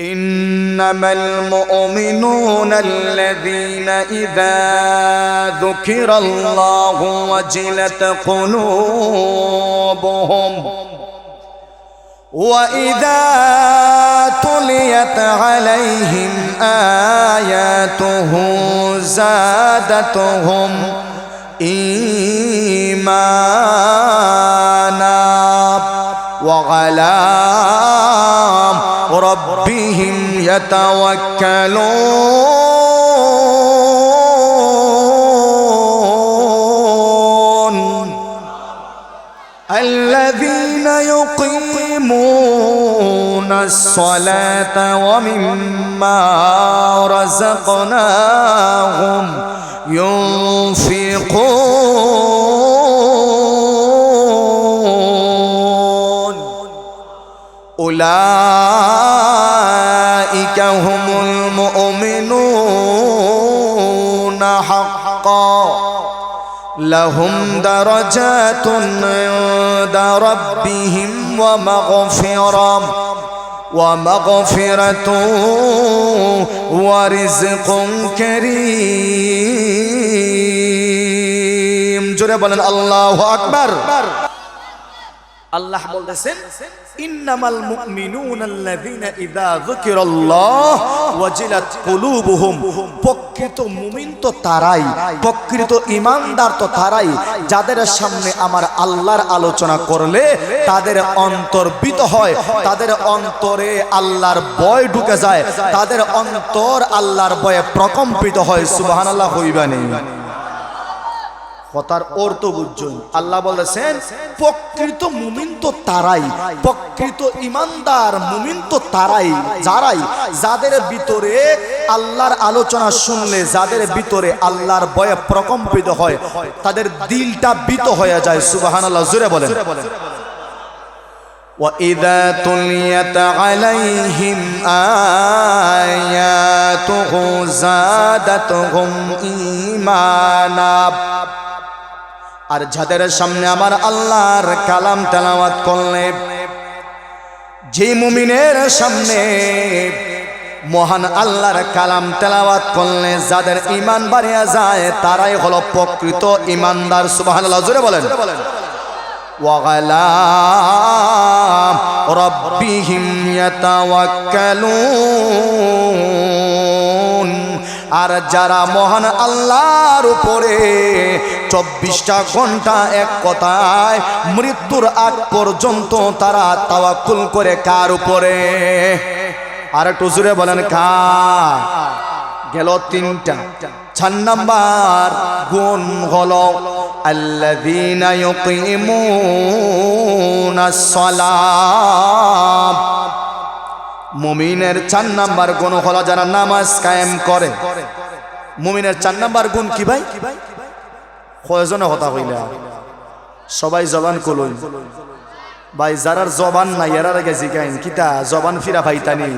إنما المؤمنون الذين إذا ذكر الله وجلت قلوبهم وإذا تليت عليهم آياته زادتهم إيمانا وعلى ربهم يتوكلون. الذين يقيمون الصلاة ومما رزقناهم ينفقون. أولئك هم المؤمنون حقا لهم درجات عند ربهم ومغفرة ومغفرة ورزق كريم جرى بلن الله أكبر আল্লাহ বলতেছেন, ইন্নামাল মুমিনুনাল্লাযীনা ইযা যুকিরাল্লাহ ওয়াজিলাত কুলুবুহুম। প্রকৃত মুমিন তো তারাই, প্রকৃত তো তারাই, যাদের সামনে আমার আল্লাহর আলোচনা করলে তাদের অন্তর বিত হয়, তাদের অন্তরে আল্লাহর ভয় ঢুকে যায়, তাদের অন্তর আল্লাহর ভয়ে প্রকম্পিত হয়। সুবহানাল্লাহ হইবা নেই কথার অর্থ বুঝছেন আল্লাহ বলেছেন প্রকৃত মুমিন তো তারাই প্রকৃত ইমানদার মুমিন তো তারাই যারাই যাদের ভিতরে আল্লাহর আলোচনা শুনলে যাদের ভিতরে আল্লাহর ভয়ে প্রকম্পিত হয় তাদের দিলটা বিত হয়ে যায় সুবহানাল্লাহ জুড়ে বলেন وإذا تليت عليهم آياته زادتهم إيمانا আর যাদের সামনে আমার আল্লাহর কালাম তেলাওয়াত করলে যে মুমিনের সামনে মহান আল্লাহর কালাম তেলাওয়াত করলে যাদের ইমান বাড়িয়া যায় তারাই হলো প্রকৃত ইমানদার সুবহানাল্লাহ জোরে বলেন وعلى ربهم يتوكلون আর যারা মহান আল্লাহর উপরে চব্বিশটা ঘণ্টা এক কথায় মৃত্যুর আগ পর্যন্ত তারা তাওয়াক্কুল করে কার উপরে? আর একটু জুড়ে বলেন কা গেল তিনটা। চার নাম্বার গুণ হলো আল্লাযীনা ইউকিমুনাস সালাত মুমিনের চার নাম্বার গুণ হলো যারা নামাজ কায়েম করে। মুমিনের চার নাম্বার গুণ কি ভাই? কয়জনে কথা কইলা সবাই জবান কলই ভাই, যারার জবান নাই এরার আগে জিগাইন। কিতা? জবান ফিরা ভাইতানি।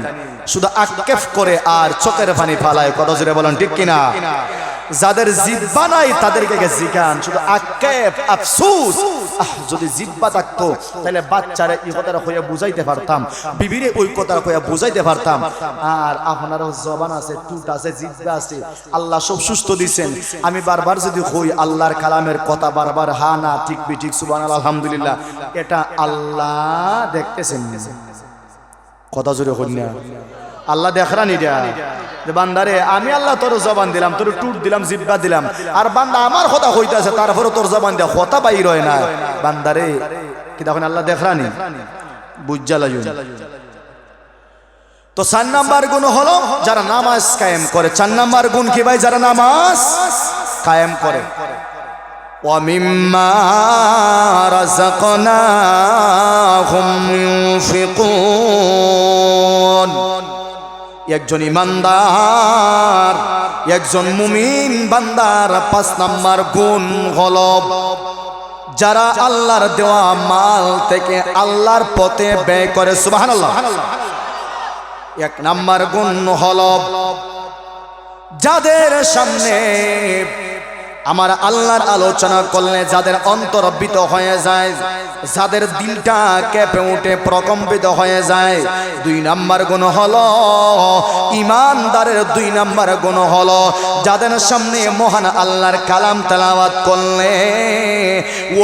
শুধু আক্কেফ করে আর চোখের পানি ফালায়। কত জোরে বলেন, ঠিক কিনা? যাদের জিব্বা নাই, তাদেরকে জিগান। শুধু আক্কেফ, আফসুস। আহ, যদি জিব্বা থাকতো, তাহলে বাচ্চারা এই কথাটা হইয়া বুঝাইতে পারতাম, বিবিরে ওই কথাটা হইয়া বুঝাইতে পারতাম। আর আপনারও জবান আছে টুট আছে, জিব্বা আছে, আল্লাহ সব সুস্থ দিছেন। আমি বারবার যদি হই আল্লাহর কালামের কথা বারবার, হা, না, ঠিক, বি, ঠিক সুবান আলহামদুলিল্লাহ, এটা আল্লাহ দেখতেছেন। কথা জোরে হই না। আল্লাহ দেখরা নিটা যে বান্দারে আমি আল্লাহ তোর জবান দিলাম তোর টুট দিলাম জিব্বা দিলাম আর বান্দা আমার কথা হইতাছে তারপরে তোর জবান দেয়া কথা বাইর হয় না বান্দারে কি তখন আল্লাহ দেখরানি বুঝা লাগুন তো চার নাম্বার গুণ হলো যারা নামাজ কায়েম করে চার নাম্বার গুণ কি ভাই যারা নামাজ কায়েম করে ومما رزقناهم ينفقون একজন ইমানদার, একজন মুমিন বান্দার পাঁচ নাম্বার গুণ হল যারা আল্লাহর দেওয়া মাল থেকে আল্লাহর পথে ব্যয় করে সুবাহ এক নাম্বার গুণ হল যাদের সামনে আমার আল্লাহর আলোচনা করলে যাদের অন্তরবিত হয়ে যায়, যাদের দিলটা কেঁপে উঠে প্রকম্পিত হয়ে যায়, দুই নাম্বার গুণ হলো, ইমানদারের দুই নাম্বার গুণ হলো, যাদের সামনে মহান আল্লাহর কালাম তেলাওয়াত করলে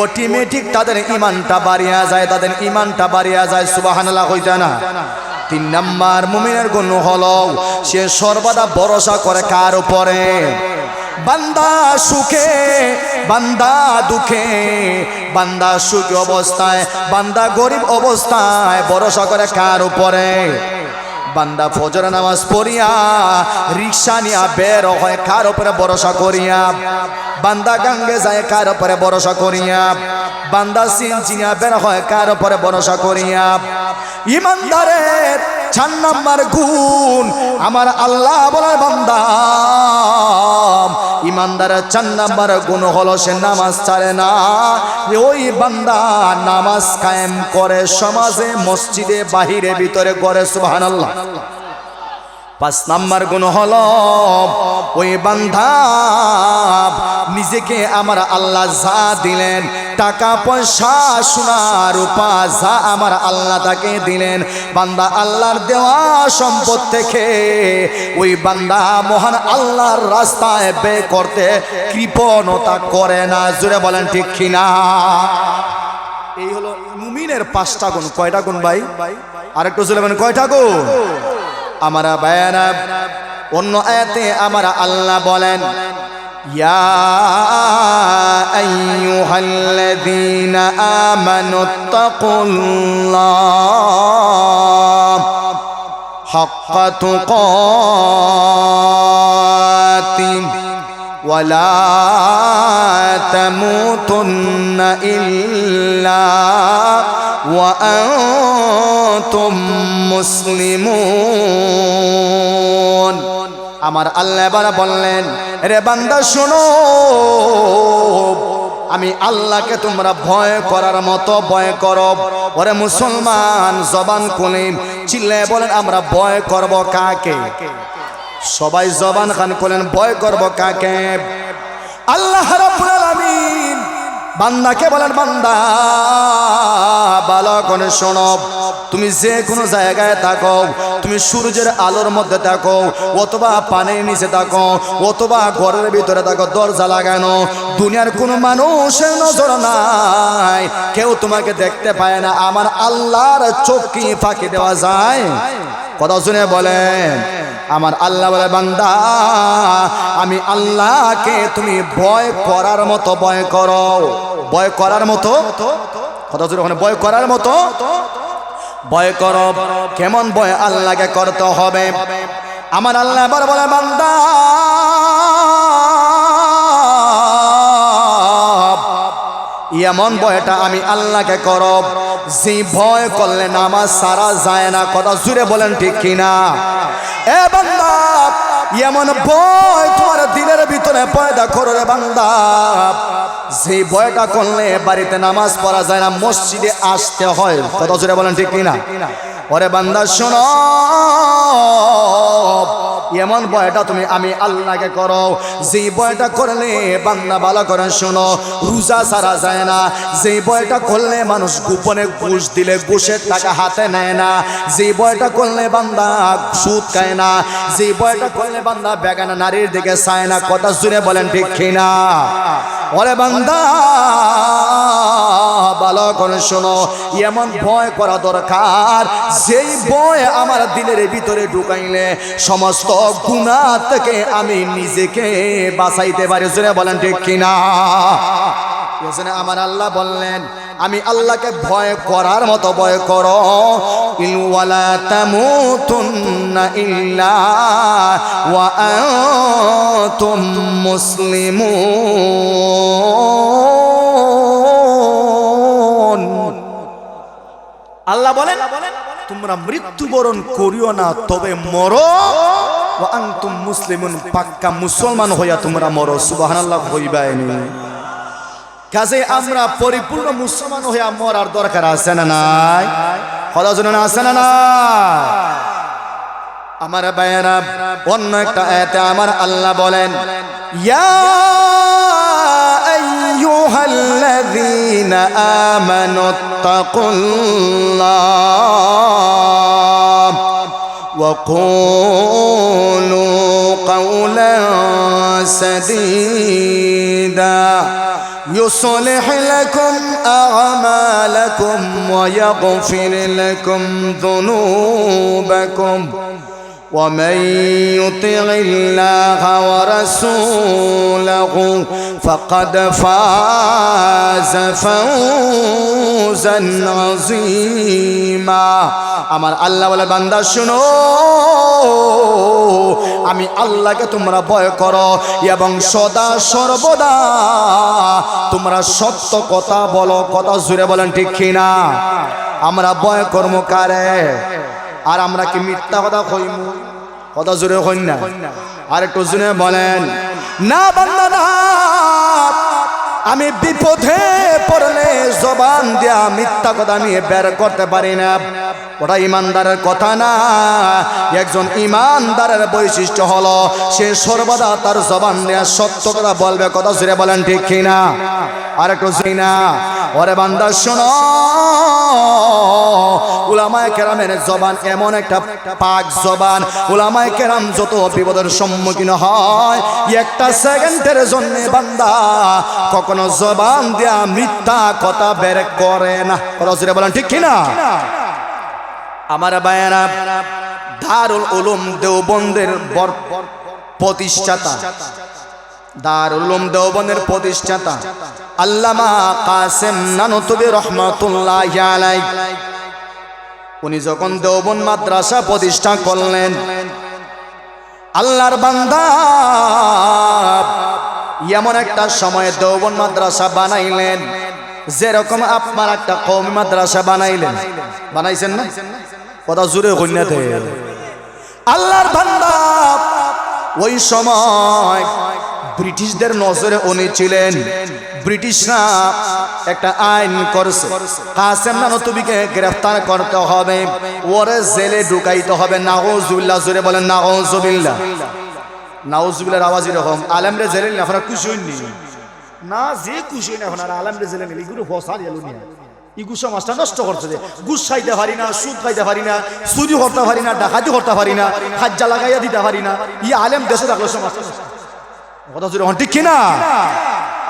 অটোমেটিক তাদের ইমানটা বাড়িয়া যায়, তাদের ইমানটা বাড়িয়া যায়, সুবাহানাল্লাহ, হইতা না। তিন নাম্বার মুমিনের গুণ হলো, সে সর্বদা ভরসা করে কার উপরে? বান্দা সুখে, বান্দা দুঃখে, বান্দা সুখী অবস্থায়, বান্দা গরিব অবস্থায় ভরসা করে কার উপরে। বান্দা ফজর নামাজ পড়িয়া, রিক্সা নিয়া বের হয় কার উপরে ভরসা করিয়া? বান্দা গাঙ্গে যায় কার উপরে ভরসা করিয়া? বান্দা সিনচিনিয়া বের হয় কার উপরে ভরসা করিয়া? ইমানদারের চার নাম্বার গুণ। আমার আল্লাহ বলার বান্দা। ইমানদারের চার নাম্বার গুণ হলো সে নামাজ ছাড়ে না। ওই বান্দা নামাজ কায়েম করে সমাজে, মসজিদে, বাহিরে, ভিতরে করে, সুবহানাল্লাহ। পাঁচ নাম্বার গুণ হল, ওই বান্ধা নিজেকে আমার আল্লাহ যা দিলেন, টাকা পয়সা, সোনা, রূপা যা আমার আল্লাহ তাকে দিলেন, বান্দা আল্লাহর দেওয়া সম্পদ থেকে ওই বান্দা মহান আল্লাহর রাস্তায় বে করতে কৃপণতা করে না। জুড়ে বলেন ঠিক কিনা? এই হলো মুমিনের পাঁচটা গুণ। কয়টা গুণ ভাই? আরেকটু জুড়ে বলেন, কয়টা গুণ? আমার বায়ানা অন্য আয়াতে আমার আল্লাহ বলেন ইয়া আইয়ুহাল্লাযীনা আমানুত্তাকুল্লাহ হাক্কা তুকাতিহ ولا تموتن إلا وأنتم মুসলিমুন আমার আল্লাহ এবার বললেন রে বান্দা শোনো আমি আল্লাহকে তোমরা ভয় করার মতো ভয় করো ওরে মুসলমান জবান কলিম চিল্লে বলেন আমরা ভয় করব কাকে সবাই জবান খান করলেন ভয় করব কাকে আল্লাহ রাব্বুল আলামিন বান্দাকে বলেন বান্দা ভালো করে শোনো। তুমি যে কোনো জায়গায় থাকো, তুমি সূর্যের আলোর মধ্যে থাকো, অথবা পানির নিচে থাকো, অথবা ঘরের ভিতরে থাকো, দরজা লাগানো। দুনিয়ার কোনো মানুষের নজর নাই। কেউ তোমাকে দেখতে পায় না। আমার আল্লাহর চোখ কি ফাঁকি দেওয়া যায়। কথা শুনে বলেন, আমার আল্লাহ বলে, বান্দা, আমি আল্লাহকে তুমি ভয় করার মতো ভয় করো। ভয় করার মতো কথা ওখানে ভয় করার মতো। ভয় করো, কেমন ভয় আল্লাহকে করতে হবে। আমার আল্লাহ এবার বলে, বান্দা, এমন ভয়টা আমি আল্লাহকে করব যে ভয় করলে নামাজ সারা যায় না। কথা জুড়ে বলেন, ঠিক কিনা? এ বান্দা, এমন ভয় তোমার দিনের ভিতরে পয়দা করো রে বান্দা। যে ভয়টা করলে বাড়িতে নামাজ পড়া যায় না, মসজিদে আসতে হয়। কথা জোরে বলেন ঠিক কিনা? ওরে বান্দা, শোনো। এমন বয়টা তুমি আমি আল্লাহকে করো। যে বয়টা করলে বান্দা ভালো করে শোনো, রোজা সারা যায় না। যে বয়টা করলে মানুষ গোপনে ঘুষ দিলে, ঘুষের টাকা হাতে নেয় না। যে বয়টা করলে বান্দা সুদ খায় না। যে বয়টা করলে বান্দা বেগানা নারীর দিকে চায় না। কথা শুনে বলেন ঠিক কিনা? ওরে বান্দা! ভালো করে শোনো। এমন ভয় করা দরকার, যেই ভয় আমার দিলের ভিতরে ঢুকাইলে সমস্ত গুণা থেকে আমি নিজেকে বাঁচাইতে পারি। জোরে বলেন ঠিক কিনা? আমার আল্লাহ বললেন, আমি আল্লাহকে ভয় করার মতো ভয় করো। ইলওয়ালা তামুতুন্না ইল্লা ওয়া আনতুম মুসলিমুন। আল্লাহ বলেন, তোমরা মৃত্যুবরণ করিও না, তবে মরো। তুম মুসলিম পাক্কা মুসলমান হইয়া তোমরা মরো। সুবাহ কাজে আমরা পরিপূর্ণ মুসলমান হইয়া মরার দরকার আছে না নাই? কথা শুনে আছে না নাই? আমার বায়না অন্য একটা আয়াতে আমার আল্লাহ বলেন, ইয়া الذين آمنوا اتقوا الله وقولوا قولا سديدا. يصلح لكم أعمالكم ويغفر لكم ذنوبكم. ومن يطع الله ورسوله فقد فاز فوزا عظيما আমার আল্লাহ বলে বান্দা শুনো আমি আল্লাহকে তোমরা ভয় করো এবং সদা সর্বদা তোমরা সত্য কথা বলো কথা জুড়ে বলেন ঠিক কিনা আমরা ভয় কর্ম কারে আর আমরা কি মিথ্যা কথা কইমু? কথা জোরে কই না। আর একটু জুনে বলেন, না বান্দা না, আমি বিপদে পড়লে জবান দিয়া মিথ্যা কথা আমি বের করতে পারি না। ওটা ইমানদারের কথা না। একজন ইমানদারের বৈশিষ্ট্য হলো, সে সর্বদা তার জবান দিয়া সত্য কথা বলবে। কথা জুড়ে বলেন ঠিক কিনা? আর একটু না। ওরে বান্দা, শোনো। উলামায় কেরামের জবান এমন একটা পাক জবান। উলামায় কেরাম যত বিপদের সম্মুখীন হয়, একটা সেকেন্ডের জন্য বান্দা কখনো জবান দিয়া মিথ্যা কথা বের করে না। জুড়ে বলেন, ঠিক কিনা? আমার বায়না দারুল উলুম দেওবন্দের প্রতিষ্ঠাতা দারুল দেওবনের প্রতিষ্ঠাতা আল্লামা কাসেম নানতুবি রহমাতুল্লাহ আলাই উনি যখন দেওবন মাদ্রাসা প্রতিষ্ঠা করলেন, আল্লাহর বান্দা এমন একটা সময়ে দেওবন মাদ্রাসা বানাইলেন, যেরকম আপনার একটা কৌমি মাদ্রাসা বানাইলেন। বানাইছেন না? কথা জুড়ে কন্যাতে আল্লাহর বান্দা ওই সময় ব্রিটিশদের নজরে উনি ছিলেন। ব্রিটিশরা একটা আইন করছে। কাসেম না নতুবিকে গ্রেফতার করতে হবে। ওরে জেলে ঢুকাইতে হবে। নাউজুবিল্লাহ, জোরে বলেন, নাউজুবিল্লাহ। নাউজুবিল্লাহর আওয়াজ এরকম। আলেমরে জেলে নিলে আপনারা খুশি হইনি। না, যে খুশি হইনি এখন আর আলেমরে জেলে নিলে। এগুলো ফসার এলো ইগু সমাজটা নষ্ট করছে যে। গুস খাইতে পারি না, সুদ খাইতে পারি না, চুরি করতে পারি না, ডাকাতি করতে পারি না, খাজ্জা লাগাইয়া দিতে পারি না। ই আলেম দেশে থাকল সমাজটা কথা জোরে হন, ঠিক কিনা?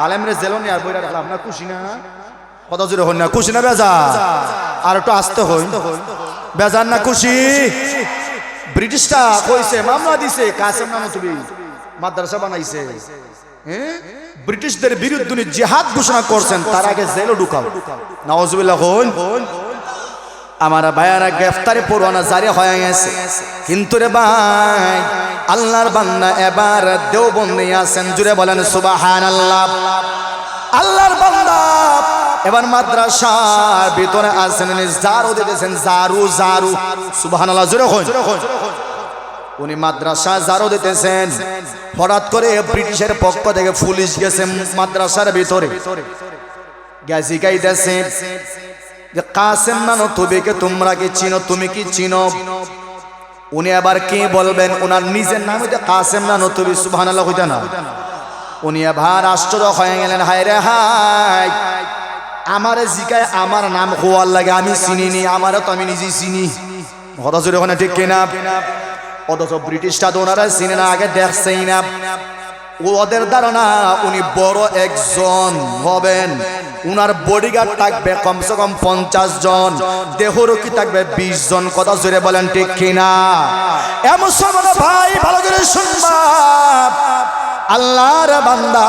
আলেমরে জেলনি আর বইরা রাখলাম, না খুশি না? কথা জোরে হন না, খুশি না বেজা? আর একটু আসতে হই। বেজার না খুশি? ব্রিটিশটা কইছে, মামলা দিছে, কাসেম নামে তুমি মাদ্রাসা বানাইছে। হ্যাঁ ব্রিটিশদের বিরুদ্ধে জিহাদ ঘোষণা করছেন, তার আগে জেলও ঢুকাও। নওয়াজুবিল্লাহ হন। আমার ভাইয়ারা গ্রেফতারি পরোয়ানা জারি হয়ে গেছে। কিন্তু রে ভাই, আল্লাহর বান্দা এবার দেওবন্দি আছেন। জুড়ে বলেন সুবাহান আল্লাহ আল্লাহর বান্দা এবার মাদ্রাসার ভিতরে উনি জারু দিতেছেন জারু জারু সুবাহান আল্লাহ জুড়ে হন উনি মাদ্রাসা জারো দিতেছেন। হঠাৎ করে ব্রিটিশের পক্ষ থেকে পুলিশ গেছে মাদ্রাসার ভিতরে। গেছি গাইতেছে। যে কাসেম নানো তুবিকে তোমরা কি চিনো, তুমি কি চিনো? উনি আবার কে বলবেন? ওনার নিজের নাম হইতে কাসেম নানো তুবি, সুবহানাল্লাহ, হইতে না। উনি আবার আশ্চর্য হয়ে গেলেন, হায় রে হায়! আমার জিকায় আমার নাম হওয়ার লাগে, আমি চিনিনি, আমারও তো আমি নিজেই চিনি। হতাশ ওখানে ঠিক কিনা? অথচ ব্রিটিশটা তো ওনারা চিনে না, আগে দেখছেই না। ওদের ধারণা, উনি বড় একজন হবেন। উনার বডিগার্ড থাকবে কমসে কম পঞ্চাশ জন। দেহরক্ষী থাকবে বিশ জন। কথা জুড়ে বলেন ঠিক কিনা? এমন ভাই, ভালো করে শুনবা আল্লাহর বান্দা।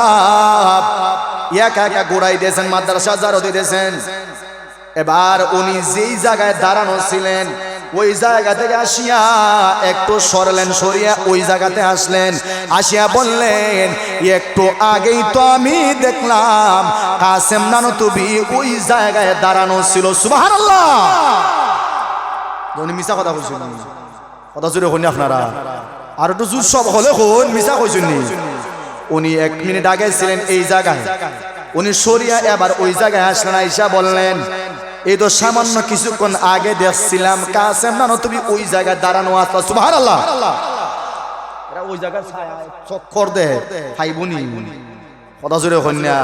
একা একা গোড়াই দিয়েছেন, মাদ্রাসা জারো দিয়েছেন এবার উনি যেই জায়গায় দাঁড়ানো ছিলেন ওই জায়গা থেকে আসিয়া একটু সরলেন, সরিয়া ওই জায়গাতে আসলেন। আসিয়া বললেন, একটু আগেই তো আমি দেখলাম কাসেম নানো তুমি ওই জায়গায় দাঁড়ানো ছিল। সুবাহান উনি মিশা কথা কইছেন কথা জুড়ে শুনি আপনারা। আর একটু জোর সব হলে হন মিশা কইছেন উনি এক মিনিট আগে ছিলেন এই জায়গায়। উনি সরিয়া এবার ওই জায়গায় আসলেন, আইসা বললেন এই তো সামান্য কিছুক্ষণ আগে দেখছিলাম কাসেম না তুমি ওই জায়গায় দাঁড়ানো আসলা সুবাহ আল্লাহ ওই জায়গায় চক্কর দে ভাই বুনি কথা জোরে কন্যা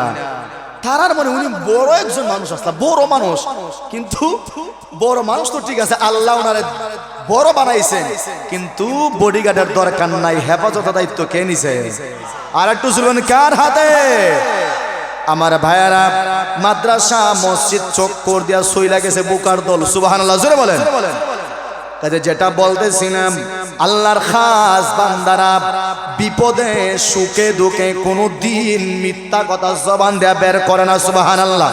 তারার মনে উনি বড় একজন মানুষ আসলা বড় মানুষ। কিন্তু বড় মানুষ তো ঠিক আছে, আল্লাহ ওনারে বড় বানাইছেন। কিন্তু বডিগার্ডের দরকার নাই হেফাজত দায়িত্ব কে নিছে? আর একটু শুনবেন কার হাতে? আমার ভাইয়ারা, মাদ্রাসা, মসজিদ চক্কর দিয়া সইলা গেছে বুকার দল। সুবহানাল্লাহ, জোরে বলেন। কাজে যেটা বলতেছিলাম, আল্লাহর খাস বান্দারা, বিপদে, সুখে, দুঃখে কোনো দিন মিথ্যা কথা জবান দেয়া বের করে না সুবাহান আল্লাহ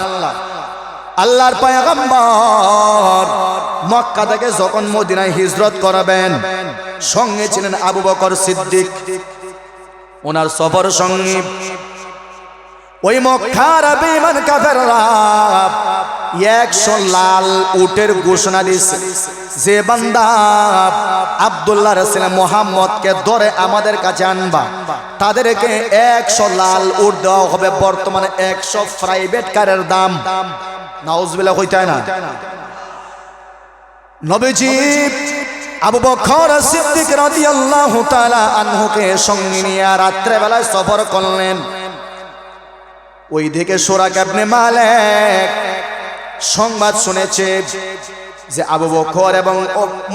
আল্লাহর পায়গম্বর মক্কা থেকে যখন মদিনায় হিজরত করাবেন, সঙ্গে ছিলেন আবু বকর সিদ্দিক। ওনার সফর সঙ্গী ওই মক্কার বেঈমান কাফেররা একশো লাল উটের ঘোষণা দিছে যে বান্দা আব্দুল্লাহ রসুল মোহাম্মদকে ধরে আমাদের কাছে আনবা। তাদেরকে একশো লাল উট দেওয়া হবে, বর্তমানে একশো প্রাইভেট কারের দাম। নাউজবিল্লাহ, হইতে না? নবীজি আবু বকর সিদ্দিক রাদিয়াল্লাহু তাআলা আনহুকে সঙ্গে নিয়ে রাত্রে বেলায় সফর করলেন। ওই দিকে সোরাক আপনি মালেক সংবাদ শুনেছে যে আবু বকর এবং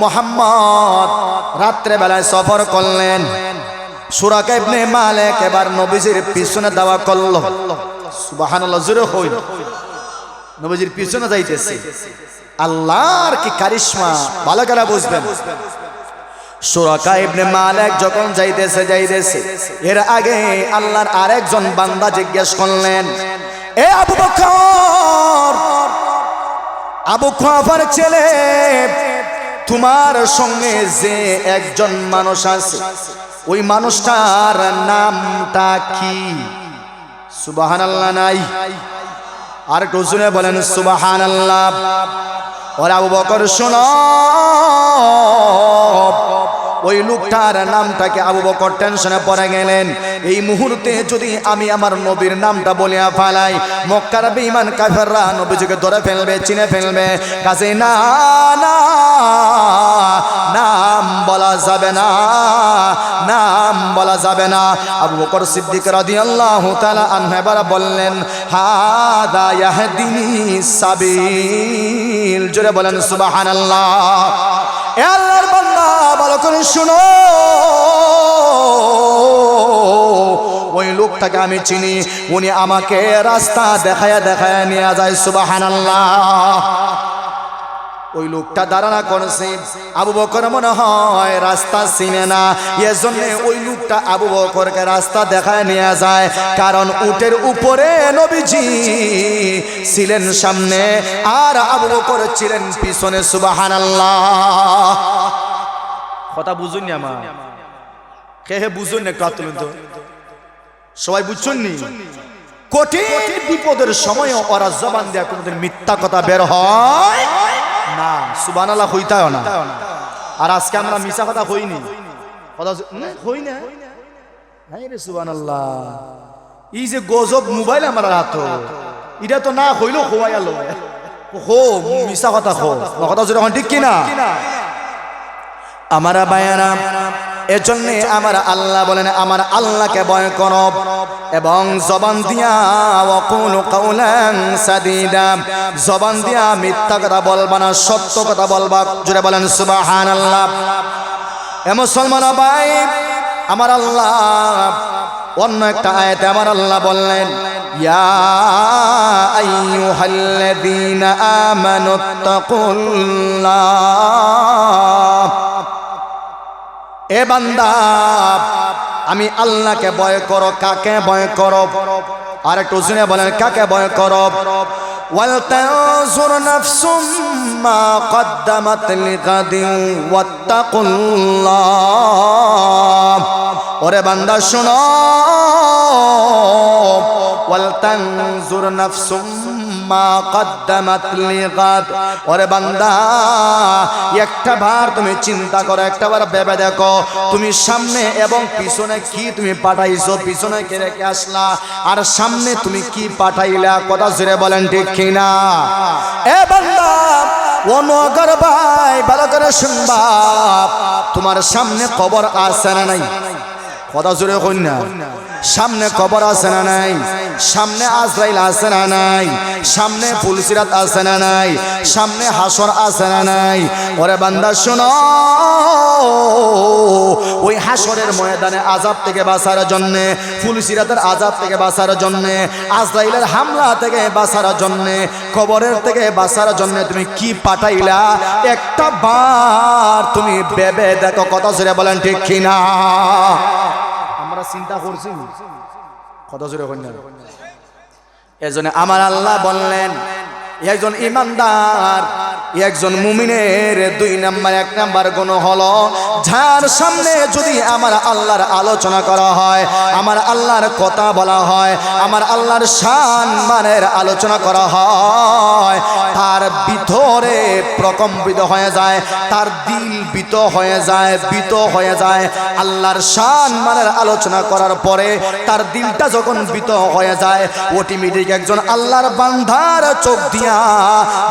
মোহাম্মদ রাত্রে বেলায় সফর করলেন। সুরাক ইবনে মালেক এবার নবীজির পিছনে দাওয়া করল। সুবহানাল্লাহ, জোরে হইল নবীজির পিছনে যাইতেছে। আল্লাহর কি কারিশমা, ভালো করে বুঝবেন। সুরাকা ইবনে মালিক যখন যাইতেছে যাইতেছে। এর আগে আল্লাহর আরেকজন বান্দা জিজ্ঞেস করলেন, এ আবু বকর, আবু খাফার ছেলে, তোমার সঙ্গে যে একজন মানুষ আছে, ওই মানুষটার নামটা কি? সুবহানাল্লাহ নাই। আর শুনে বলেন, সুবহানাল্লাহ। ওরা আবু বকর, শোনো। ওই লোকটার নামটাকে আবু বকর টেনশনে পড়ে গেলেন। এই মুহূর্তে যদি আমি আমার নবীর নামটা বলিয়া ফালাই, মক্কার বেঈমান কাফেররা নবীজিকে ধরে ফেলবে, চিনে ফেলবে। কাজে না না, নাম বলা যাবে না, নাম বলা যাবে না। আবু বকর সিদ্দিক রাদিয়াল্লাহু তাআলা আনহু এবার বললেন, হাদা ইয়াহদিনি সাবিল। জোরে বলেন, সুবহানাল্লাহ। এ আল্লাহর ভালো করে শুনো। ওই লোকটাকে আমি চিনি, উনি আমাকে রাস্তা দেখায় দেখায় নিয়ে যায়, সুবহানাল্লাহ। ওই লোকটা দাঁড়ানা করেছে, আবু বকর মনে হয় রাস্তা চিনে না। এজন্য ওই লোকটা আবু বকরকে রাস্তা দেখায় নিয়ে যায়, কারণ উটের উপরে নবীজি ছিলেন সামনে, আর আবু বকর ছিলেন পিছনে, সুবহানাল্লাহ। কথা বুঝুন আমার। হে বুঝুন সবাই বুঝছেন নি কঠিন বিপদের সময় ওরা জবান দেয়া কোনোদিন মিথ্যা কথা বের হয় না। সুবানাল্লাহ হইতাও না। আর আজকে আমরা মিশা কথা হইনি। কথা হই যে তো না হইল হওয়াই আলো। হো মিশা কথা হো। কথা যদি এখন ঠিক কিনা? আমার বায়ানা এজন্য আমার আল্লাহ বলেন, আমার আল্লাহকে ভয় করব এবং জবান দিয়া ওয়াকুলু কাউলান সাদিদা। জবান দিয়া মিথ্যা কথা বলবা না, সত্য কথা বলবা। জুড়ে বলেন সুবাহান সুবহানাল্লাহ। এ মুসলমান ভাই, আমার আল্লাহ, অন্য একটা আয়াতে আমার আল্লাহ বললেন, ইয়া আইয়ুহাল্লাযীনা আমানুত্তাকুল্লাহ এ বান্দা আমি আল্লাহকে ভয় করো কাকে ভয় করো আর একটু শুনে বলেন কাকে ভয় করো ولتنظر نفس ما قدمت لغد واتقوا الله ওরে বান্দা শোনো ওয়ালতানজুর নাফসুম মা কদ্দামাত লিগাদ। ওরে বান্দা, একটা বার তুমি চিন্তা করো, একটা বার ভেবে দেখো, তুমি সামনে এবং পিছনে কি তুমি পাঠাইছো, পিছনে কে রেখে আসলা, আর সামনে তুমি কি পাঠাইলা, কথা জুড়ে বলেন ঠিক কিনা? এ বান্দা, ও নগর ভাই, ভালো করে শুনবা, তোমার সামনে খবর আছে না নাই? কথা জোরে হইন না। সামনে কবর আছে না নাই? সামনে আজরাইল আছে না নাই? সামনে ফুলসিরাত আছে না নাই? সামনে হাসর আছে না নাই? ওরে বান্দা, শোনো। ওই হাসরের ময়দানে আজাব থেকে বাঁচার জন্য, ফুলসিরাতের আজাব থেকে বাঁচার জন্য, আজরাইলের হামলা থেকে বাঁচার জন্য, কবরের থেকে বাঁচার জন্য তুমি কি পাঠাইলা? একটা বার তুমি বেবে দেখো, কথা জোরে বলেন ঠিক কিনা? চিন্তা করছি কত জোরে কন্যা এজন্য আমার আল্লাহ বললেন একজন ইমানদার একজন মুমিনের দুই নাম্বার, এক নাম্বার গুণ হলো, যার সামনে যদি আমার আল্লাহর আলোচনা করা হয়, আমার আল্লাহর কথা বলা হয়, আমার আল্লাহর শান মানের আলোচনা করা হয়, তার ভিতরে প্রকম্পিত হয়ে যায়, তার দিল বিত হয়ে যায় বিত হয়ে যায়। আল্লাহর শান মানের আলোচনা করার পরে তার দিলটা যখন বিত হয়ে যায় অটোমেটিক একজন আল্লাহর বান্ধার চোখ দিয়া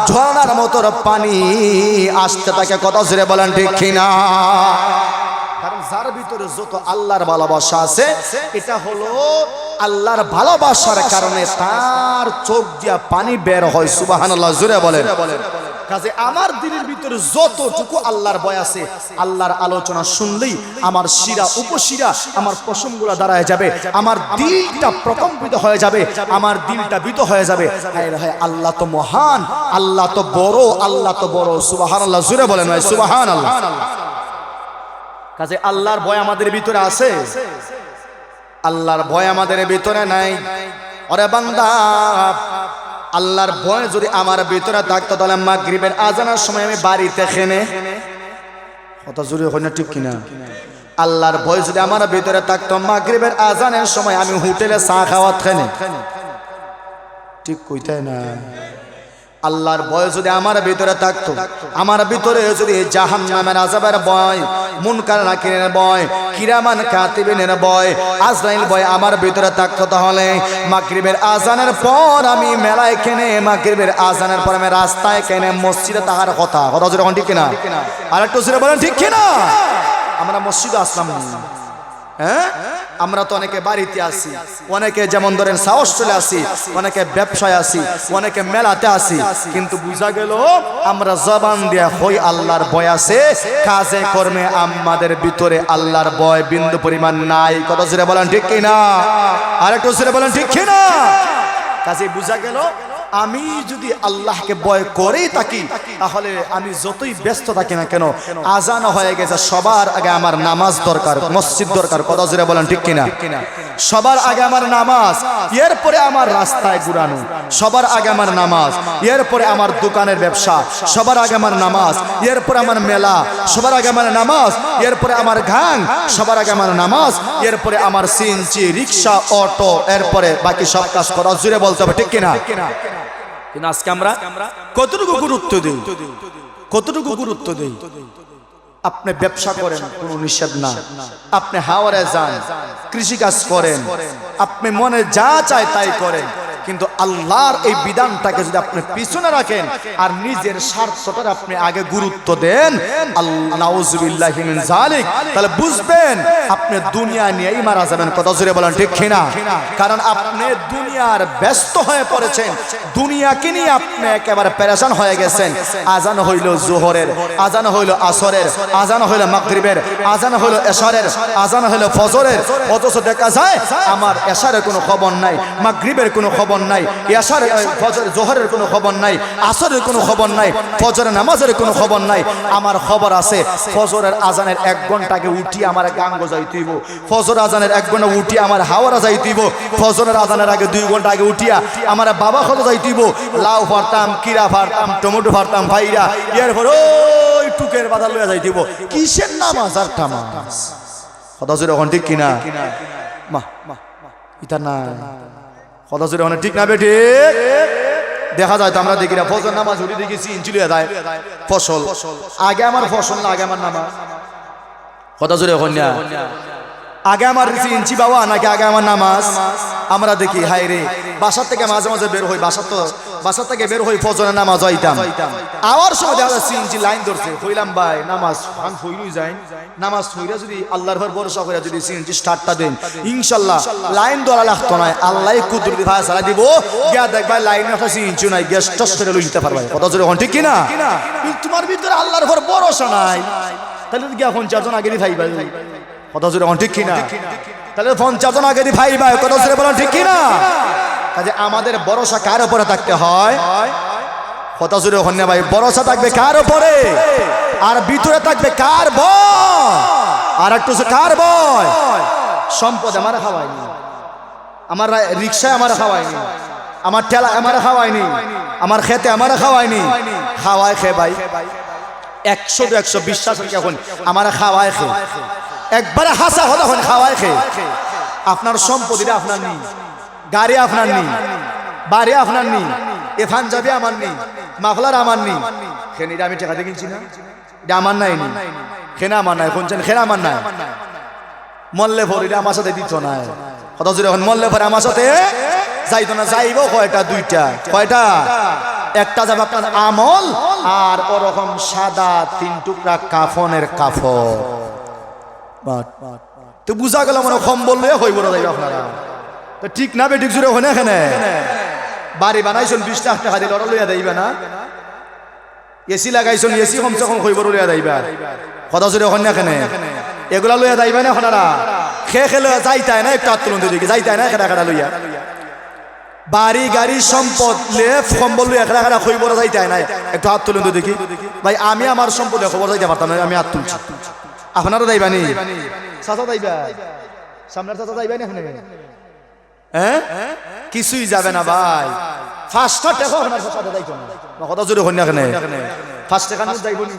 ঝর্ণার মতোর পানি আসতে তাকে কথা জোরে বলেন ঠিক কিনা? কারণ যার ভিতরে যত আল্লাহর ভালোবাসা আছে, এটা হলো আল্লাহর ভালোবাসার কারণে তার চোখ দিয়া পানি বের হয়। সুবাহানাল্লাহ জুড়ে বলেন। কাজে আমার দিলের ভিতরে যতটুকু আল্লাহর ভয় আছে, আল্লাহর আলোচনা শুনলেই আমার শিরা উপশিরা, আমার পশমগুলা দাঁড়ায় যাবে, আমার দিলটা প্রকম্পিত হয়ে যাবে, আমার দিলটা বিত হয়ে যাবে। আল্লাহ তো মহান, আল্লাহ তো বড়, আল্লাহ তো বড় সুবাহান আল্লাহ জুড়ে বলেন ভাই সুবাহান আল্লাহ কাজে আল্লাহর ভয় আমাদের ভিতরে আছে? আল্লাহর ভয় আমাদের ভিতরে নাই। অরে বান্দা আল্লাহর ভয় যদি আমার ভিতরে থাকতো, তাহলে মা মাগরিবের আজানার সময় আমি বাড়িতে খেনে। কত জুড়ে হয় না, ঠিক কিনা? আল্লাহর ভয় যদি আমার ভিতরে থাকতো মা মাগরিবের আজানের সময় আমি হোটেলে চা খাওয়াত খেনে। ঠিক কইতাই না। আল্লাহর ভয় যদি আমার ভিতরে থাকতো, আমার ভিতরে যদি জাহান নামের আজাবের ভয়, মুনকার নাকিরের ভয় কিরামান কাতিবিনের ভয়, আজরাইল ভয় আমার ভিতরে থাকতো তাহলে মাকরিবের আজানের পর আমি মেলায় কেনে মাকরিবের আজানের পর আমি রাস্তায় কেনে মসজিদে তাহার কথা। কথা যেরকম ঠিক কিনা? আর একটু জোরে বলেন, ঠিক কিনা? আমরা মসজিদে আসলাম। হ্যাঁ? আমরা তো অনেকে বাড়িতে আসি অনেকে যেমন ধরেন সাহস চলে আসি অনেকে ব্যবসায় আসি অনেকে মেলাতে আসি কিন্তু বুঝা গেল আমরা জবান দিয়া হই আল্লাহর বয় আছে, কাজে কর্মে আমাদের ভিতরে আল্লাহর বয় বিন্দু পরিমাণ নাই। কত জোরে বলেন ঠিক কিনা? আর একটু জোরে বলেন ঠিক কিনা? কাজে বুঝা গেল আমি যদি আল্লাহকে ভয় করেই থাকি, তাহলে আমি যতই ব্যস্ত থাকি না কেন, আজান হয়ে গেছে, সবার আগে আমার নামাজ দরকার, মসজিদ দরকার, কথা জোরে বলেন ঠিক কিনা? সবার আগে আমার নামাজ, এরপরে আমার রাস্তায় ঘুরানো, সবার আগে আমার নামাজ, এরপরে আমার দোকানের ব্যবসা, সবার আগে আমার নামাজ, এরপরে আমার মেলা, সবার আগে আমার নামাজ, এরপরে আমার ঘাং, সবার আগে আমার নামাজ, এরপরে আমার সিনচি রিক্সা, অটো, এরপরে বাকি সব কাজ করা জুড়ে বলতে হবে ঠিক কিনা? কিন্তু আজকে আমরা কতটুকু গুরুত্ব দিই? কতটুকু গুরুত্ব দিই? আপনি ব্যবসা করেন, কোনো নিষেধ না। আপনি হাওয়ারে যান, কৃষিকাজ করেন। আপনি মনে যা চায় তাই করেন। কিন্তু আল্লাহর এই বিধানটাকে যদি আপনি পিছনে রাখেন আর নিজের স্বার্থটার আপনি আগে গুরুত্ব দেন, আল্লাহ জালিক তাহলে বুঝবেন, আপনি দুনিয়া নিয়েই মারা যাবেন। কথা জুড়ে বলেন, ঠিক কিনা? কারণ আপনি দুনিয়ার ব্যস্ত হয়ে পড়েছেন। দুনিয়াকে নিয়ে আপনি একেবারে পেরেশান হয়ে গেছেন। আজান হইল জোহরের, আজান হইল আসরের, আজান হইল মাগরিবের, আজান হইল এশারের, আজান হইল ফজরের। অথচ দেখা যায়, আমার এশারের কোনো খবর নাই, মাগরিবের কোনো খবর নাই এশার ফজর জোহরের কোনো খবর নাই আসরের কোনো খবর নাই ফজরের নামাজের কোনো খবর নাই। আমার খবর আছে ফজরের আজানের এক ঘণ্টা আগে উঠি আমার গাঙ্গ যাইতেইব ফজর আজানের এক ঘণ্টা উঠি আমার হাওয়ারা যাইতেইব ফজরের আজানের আগে দুই ঘণ্টা আগে উঠিয়া আমার বাবা কত যাইতেইব লাউ ফারতাম কিরা ফারতাম টমেটো ফারতাম ভাইরা এরপর ওই টুকের বাধা লইয়া যাইতেইব কিসের নামাজ আর টামাজ কথা ঠিক কিনা? মা ইতা না কথা ঠিক না বেঠে দেখা যায় তো আমরা দেখি না ফসল নামাজ উঠে দেখেছি ইঞ্চুলি আদায় ফসল। আগে আমার ফসল না, আগে আমার নামাজ। কথা জোরে এখন আগে আমার ইঞ্চি বাবা নাকি আগে আমার নামাজ? আমরা দেখি হাই রে। বাসার থেকে মাঝে মাঝে বের হই, বাসার তো বাসা থেকে বের হই ফজরের নামাজ হইতাম আওয়ার সময় দেখা যাচ্ছে ইঞ্চি লাইন ধরছে। কইলাম ভাই, নামাজ ফান ফইলুই যাই নামাজ ফইরা যদি আল্লাহর ভর ভরসা করে যদি সিএনজি স্টার্টটা দেন ইনশাআল্লাহ লাইন ধরা লাগতো না। আল্লাহ কুদরতি ভাই, সারা দিব। গিয়া দেখবা লাইন একটা সিএনজি নাই, গ্যাস টস করে লই নিতে পারবা। কথা জোরে হন, ঠিক কি না কিন্তু তোমার ভিতরে আল্লাহর ভর ভরসা নাই। তাহলে গিয়া পঞ্চাশ জন আগে ভাই ভাই। কথা জোরে হন, ঠিক কি না তাহলে পঞ্চাশ জন আগে ভাই ভাই। কথা জোরে বলেন, ঠিক কি না কাজে আমাদের ভরসা কার উপরে থাকতে হয়? ভাই, ভরসা থাকবে কার উপরে? আর ভিতরে থাকবে কার ভয়? আর একটু কার ভয়? সম্পদ আমার খাওয়ায়নি। আমার রিক্সায় আমার খাওয়ায়নি। আমার ঠেলা আমার খাওয়ায়নি। আমার খেতে আমার খাওয়ায়নি। খাওয়ায় খে ভাই। একশো তো একশো বিশ্বাস এখন আমার খাওয়ায় খে। একবারে হাসা হলো এখন খাওয়ায় খে। আপনার সম্পত্তিটা আপনার নেই। গাড়ি আপনার নেই বাড়ি আপনার নেই এ পাঞ্জাবি আমার নেই মাফলার আমার নেই এটা আমি টেকাতে কিনছি না। এটা আমার নাই নি। খেনা আমার নাই, শুনছেন? খেনা আমার নাই। মল্লে ভর এটা আমার সাথে দিত না। কত জোরে এখন মল্লে ভর আমার সাথে যাইতো না, যাইব কয়টা? দুইটা। কয়টা? একটা যাবে আপনার আমল আর ওরকম সাদা তিন টুকরা কাফনের কাফন। তো বুঝা গেল মানে কম্বল লইয়া হইব না যাইব আপনারা। তো ঠিক না বেঠিক জুড়ে হয় না এখানে? বাড়ি বানাইছেন বিশ লাখ টাকা দিলে ওরা লইয়া যাইবে না? এসি লাগাইছেন, এসি কমসে কম হইব লইয়া যাইবা কথা জুড়ে হয় না এখানে? এগুলা লইয়া যাইবে না আপনারা খে খেলে যাইতাই না একটু আত্মলন দিকে? যাইতাই না খেটা খেটা লইয়া? বাড়ি, গাড়ি, সম্পদ লে কম্বল লইয়া খেলা খেলা না যাইতাই না? একটু হাত দেখি ভাই, আমি আমার সম্পদে খবর যাইতে পারতাম না, আমি হাত তুলছি। আপনারা যাইবা নি? চাচা যাইবা? সামনের চাচা যাইবা নি এখানে? হ্যাঁ? কিছুই যাবে না ভাই। ফার্স্ট টেকো কথা জোরে হন না এখানে ফার্স্ট এখানে যাইব নি?